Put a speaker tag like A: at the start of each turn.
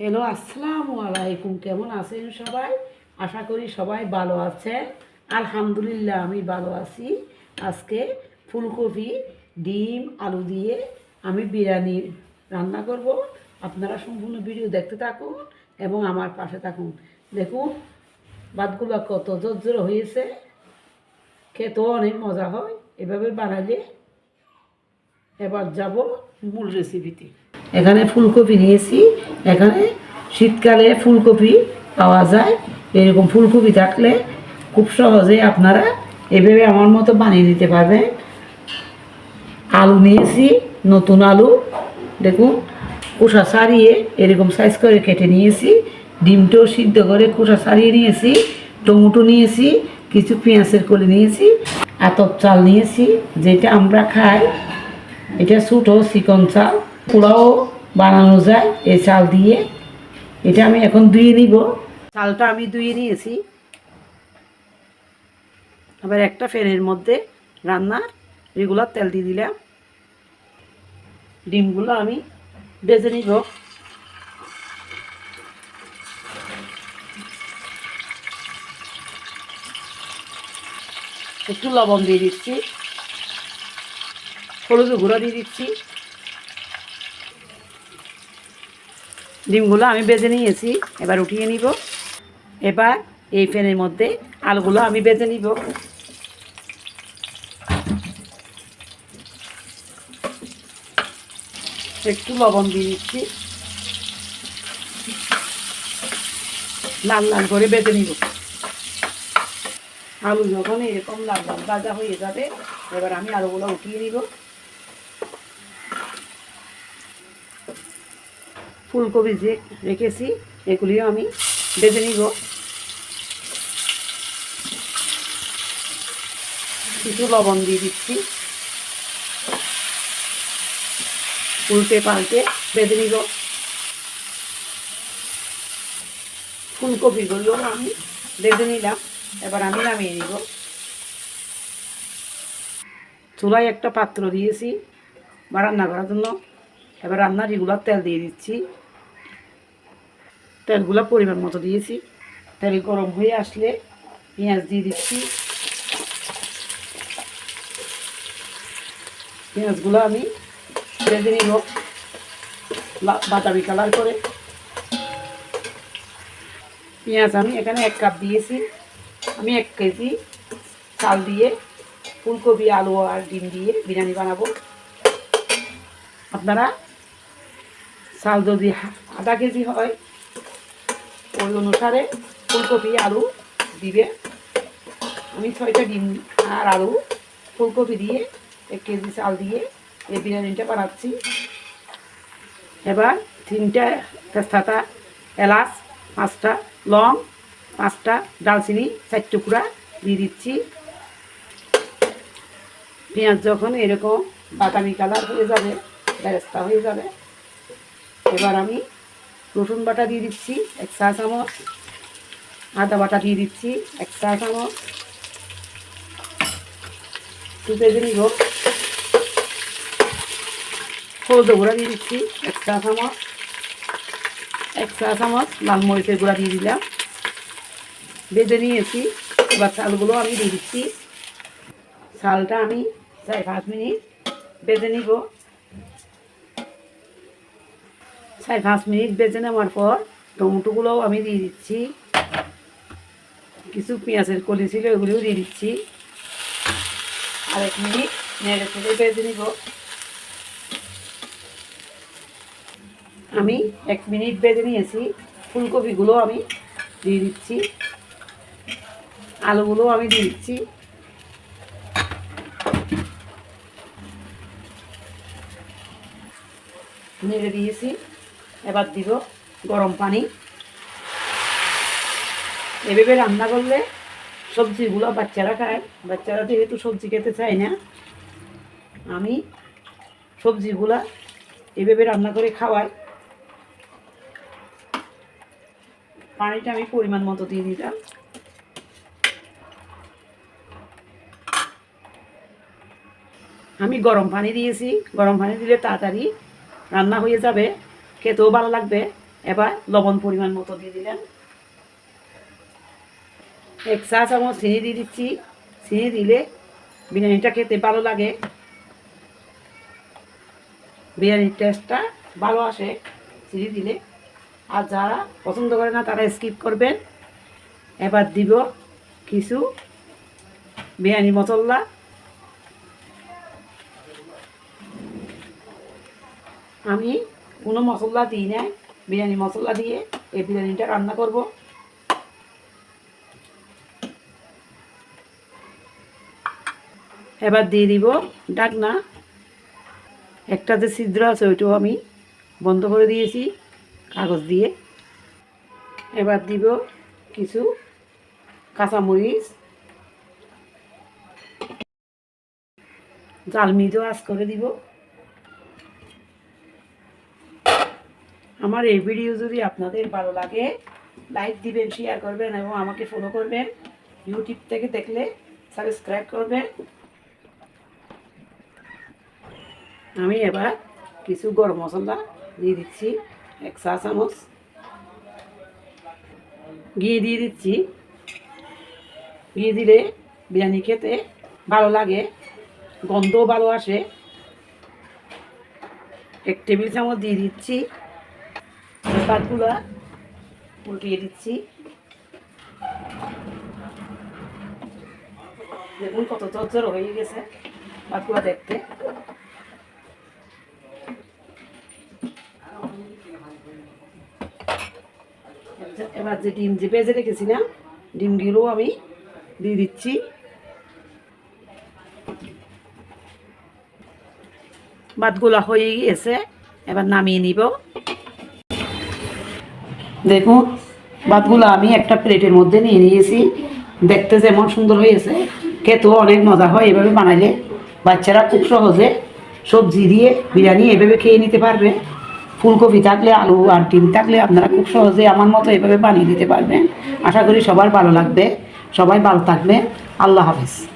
A: Hello, আসসালামু আলাইকুম। কেমন আছেন সবাই? আশা করি সবাই ভালো আছেন। আলহামদুলিল্লাহ, আমি ভালো আছি। আজকে ফুলকপি, ডিম, আলু দিয়ে আমি বিরিয়ানি রান্না করব। আপনারা সম্পূর্ণ ভিডিও দেখতে থাকুন এবং আমার পাশে থাকুন। দেখুন, ভাতগুলো কত জর্জর হয়েছে। খেতেও অনেক মজা হয়। এভাবে বানালে এবার যাব মূল রেসিপিতে এখানে ফুলকপি নিয়েছি। এখানে শীতকালে ফুলকপি পাওয়া যায়। এরকম ফুলকপি থাকলে খুব সহজে আপনারা এভাবে আমার মতো বানিয়ে নিতে পারবেন। আলু নিয়েছি, নতুন আলু। দেখুন, খোসা ছাড়িয়ে এরকম সাইজ করে কেটে নিয়েছি। ডিমটাও সিদ্ধ করে খোসা ছাড়িয়ে নিয়েছি। টমেটো নিয়েছি, কিছু পেঁয়াজের কলি নিয়েছি, আতপ চাল নিয়েছি, যেটা আমরা খাই। এটা ছোটো চিকন চাল। পোলাও বানানো যায়, এই চাল দিয়ে। এটা আমি এখন ধুয়ে নিব। চালটা আমি ধুয়ে নিয়েছি। আবার একটা ফ্যানের মধ্যে রান্নার রেগুলার তেল দিয়ে দিলাম। ডিমগুলো আমি বেজে নিব। একটু লবণ দিয়ে দিচ্ছি। হলুদ গুঁড়া দিয়ে দিচ্ছি। ডিমগুলো আমি বেজে নিয়েছি, এবার উঠিয়ে নিব। এবার এই ফ্যানের মধ্যে আলুগুলো আমি বেজে নিব। একটু লবণ দিয়ে দিচ্ছি। লাল লাল করে বেজে নিব। আলু যখন এরকম লাল লাল ভাজা হয়ে যাবে, এবার আমি আলুগুলো উঠিয়ে নিব। ফুলকপি যে রেখেছি, এগুলিও আমি বেঁধে নিব। কিছু লবণ দিয়ে দিচ্ছি। উল্টে পাল্টে বেঁধে নিব। ফুলকপিগুলো আমি বেঁধে নিলাম। এবার আমি নামিয়ে নিব। চুলায় একটা পাত্র দিয়েছি বা রান্না করার জন্য। এবার রান্নার রেগুলার তেল দিয়ে দিচ্ছি। তেলগুলো পরিমাণ মতো দিয়েছি। তেল গরম হয়ে আসলে পেঁয়াজ দিয়ে দিচ্ছি। পেঁয়াজগুলো আমি ভেজে নিব বাদামি কালার করে। পেঁয়াজ আমি এখানে এক কাপ দিয়েছি। আমি এক কেজি চাল দিয়ে ফুলকপি, আলু আর ডিম দিয়ে বিরিয়ানি বানাবো। আপনারা চাল যদি আধা কেজি হয় ওই অনুসারে ফুলকপি, আলু দিবে। আমি ছয়টা ডিম আর আলু, ফুলকপি দিয়ে, এক কেজি চাল দিয়ে এই বিরিয়ানিটা বানাচ্ছি। এবার তিনটা তেজপাতা, এলাচ, পাঁচটা লং, পাঁচটা ডালচিনি চার টুকরা দিয়ে দিচ্ছি। পেঁয়াজ যখন এরকম বাদামি কালার হয়ে যাবে, বেরেস্তা হয়ে যাবে, এবার আমি রসুন বাটা দিয়ে দিচ্ছি, এক চা চামচ, আদা বাটা দিয়ে দিচ্ছি, এক চা চামচ একটু ভেজে নিব হলুদ গুঁড়া দিয়ে দিচ্ছি, এক চা চামচ, এক চা চামচ লাল মরিচের গুঁড়া দিয়ে দিলাম। বেজে নিয়েছি, এবার চালগুলো আমি দিয়ে দিচ্ছি। চালটা আমি চার পাঁচ মিনিট বেজে নিব। চার পাঁচ মিনিট বেজে নেওয়ার পর টমেটোগুলোও আমি দিয়ে দিচ্ছি। কিছু পেঁয়াজের কলি ছিল এগুলিও দিয়ে দিচ্ছি। আর এক মিনিট নেড়ে চেড়ে বেজে নিব। আমি এক মিনিট বেজে নিয়েছি। ফুলকপিগুলো আমি দিয়ে দিচ্ছি। আলুগুলো আমি দিয়ে দিচ্ছি। নেড়ে দিয়েছি। এবার দিব গরম পানি। এভাবে রান্না করলে সবজিগুলো বাচ্চারা খায়। বাচ্চারা যেহেতু সবজি খেতে চায় না, আমি সবজিগুলা এভাবে রান্না করে খাওয়াই। পানিটা আমি পরিমাণ মতো দিয়ে দিলাম। আমি গরম পানি দিয়েছি। গরম পানি দিলে তাড়াতাড়ি রান্না হয়ে যাবে। খেতেও ভালো লাগবে। এবার লবণ পরিমাণ মতো দিয়ে দিলেন এক চা চামচ চিনি দিয়ে দিচ্ছি। চিনি দিলে বিরিয়ানিটা খেতে ভালো লাগে। বিরিয়ানির টেস্টটা ভালো আসে। চিনি দিলে। আর যারা পছন্দ করে না, তারা স্কিপ করবেন। এবার দিব কিছু বিরিয়ানি মশলা। আমি কোনো মশলা দিই না বিরিয়ানি মশলা দিয়ে এই বিরিয়ানিটা রান্না করব। এবার দিয়ে দিব ডাকনা। একটা যে ছিদ্র আছে, ওইটাও আমি বন্ধ করে দিয়েছি কাগজ দিয়ে। এবার দিব কিছু কাঁচামরিচ। জাল মিজও আজ করে দিব। আমার এই ভিডিও যদি আপনাদের ভালো লাগে লাইক দিবেন শেয়ার করবেন এবং আমাকে ফলো করবেন। ইউটিউব থেকে দেখলে সাবস্ক্রাইব করবেন। আমি এবার কিছু গরম মশলা দিয়ে দিচ্ছি, এক চা চামচ। ঘি দিয়ে দিচ্ছি। ঘি দিলে বিরিয়ানি খেতে ভালো লাগে, গন্ধও ভালো আসে। এক টেবিল চামচ দিয়ে দিচ্ছি। পাতগুলা উল্টিয়ে দিচ্ছি। দেখুন কত চরচর হয়ে গেছে পাতগুলা দেখতে। এবার যে ডিম যে ভেজে রেখেছিলাম ডিমগুলো আমি দিয়ে দিচ্ছি। ভাতগুলা হয়ে গিয়েছে এবার নামিয়ে নিব। দেখুন ভাতগুলো আমি একটা প্লেটের মধ্যে নিয়ে নিয়েছি। দেখতে যেমন সুন্দর হয়েছে, খেতেও অনেক মজা হয় এভাবে বানাইলে। বাচ্চারা খুব সহজে সবজি দিয়ে বিরিয়ানি এভাবে খেয়ে নিতে পারবে। ফুলকপি থাকলে, আলু আর ডিম থাকলে আপনারা খুব সহজে আমার মতো এভাবে বানিয়ে দিতে পারবেন। আশা করি সবার ভালো লাগবে। সবাই ভালো থাকবে আল্লাহ হাফেজ।